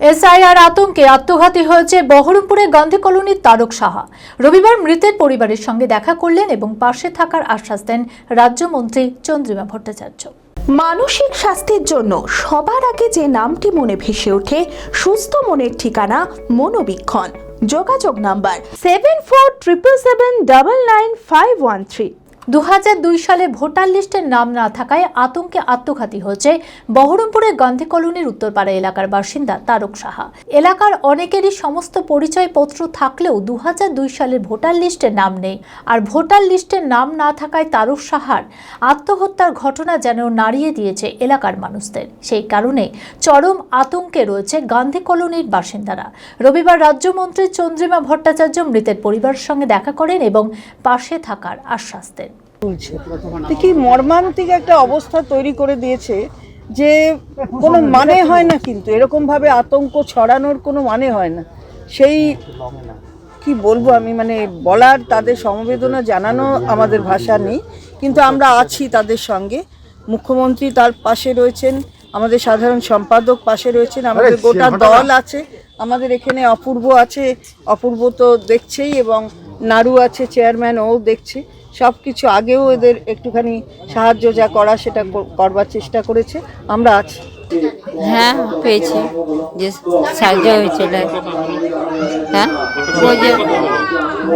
SIR আতঙ্কে আত্মঘাতী হয়েছে বহরমপুরে গান্ধী কলোনির তারক সাহা। রবিবার মৃতের পরিবারের সঙ্গে দেখা করলেন এবং পাশে থাকার আশ্বাস দেন রাজ্যমন্ত্রী চন্দ্রিমা ভট্টাচার্য। মানসিক স্বাস্থ্যের জন্য সবার আগে যে নামটি মনে ভেসে ওঠে, সুস্থ মনের ঠিকানা মনোবীক্ষণ। যোগাযোগ number seven four triple seven double nine five one three দু হাজার দুই সালে ভোটার লিস্টের নাম না থাকায় আতঙ্কে আত্মঘাতী হয়েছে বহরমপুরের গান্ধী কলোনির উত্তরপাড়া এলাকার বাসিন্দা তারক সাহা। এলাকার অনেকেরই সমস্ত পরিচয়পত্র থাকলেও দু হাজার দুই সালের ভোটার লিস্টে নাম নেই। আর ভোটার লিস্টের নাম না থাকায় তারক সাহার আত্মহত্যার ঘটনা যেন নাড়িয়ে দিয়েছে এলাকার মানুষদের। সেই কারণে চরম আতঙ্কে রয়েছে গান্ধী কলোনির বাসিন্দারা। রবিবার রাজ্যমন্ত্রী চন্দ্রিমা ভট্টাচার্য মৃতের পরিবারের সঙ্গে দেখা করেন এবং পাশে থাকার আশ্বাস দেন। কি মর্মান্তিক একটা অবস্থা তৈরি করে দিয়েছে যে কোনো মানে হয় না কিন্তু এরকম ভাবে আতঙ্ক ছড়ানোর কোনো মানে হয় না। সেই কি বলব আমি মানে বলার তাদের সমবেদনা জানানো আমাদের ভাষা নেই কিন্তু আমরা আছি তাদের সঙ্গে। মুখ্যমন্ত্রী তার পাশে রয়েছেন আমাদের সাধারণ সম্পাদক পাশে রয়েছেন আমাদের গোটা দল আছে আমাদের এখানে অপূর্ব আছে অপূর্ব তো দেখছেই এবং নাড়ু আছে চেয়ারম্যান ও দেখছে। সব কিছু আগেও এদের একটুখানি সাহায্য যা করা সেটা করবার চেষ্টা করেছে। আমরা আছি। হ্যাঁ পেয়েছি। যে সাহায্য হয়েছিল হ্যাঁ। ওই যে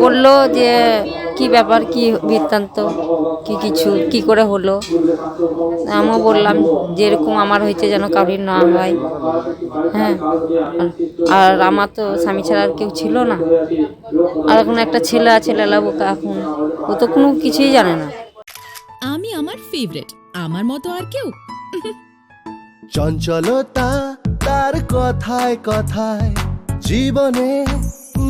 বলল যে কি ব্যাপার কি বৃত্তান্ত কি কিছু কি করে হলো? আমিও বললাম যেরকম আমার হয়েছে যেন কারোর না হয়। হ্যাঁ আর আমার তো স্বামী ছাড়া আর কেউ ছিল না। আর এখন একটা ছেলে আছে লালা বোকা এখন। ও তো কোনো কিছুই জানে না। আমি আমার ফেভারিট আমার মতো আর কেউ। চঞ্চলতা তার কথায় কথায় জীবনে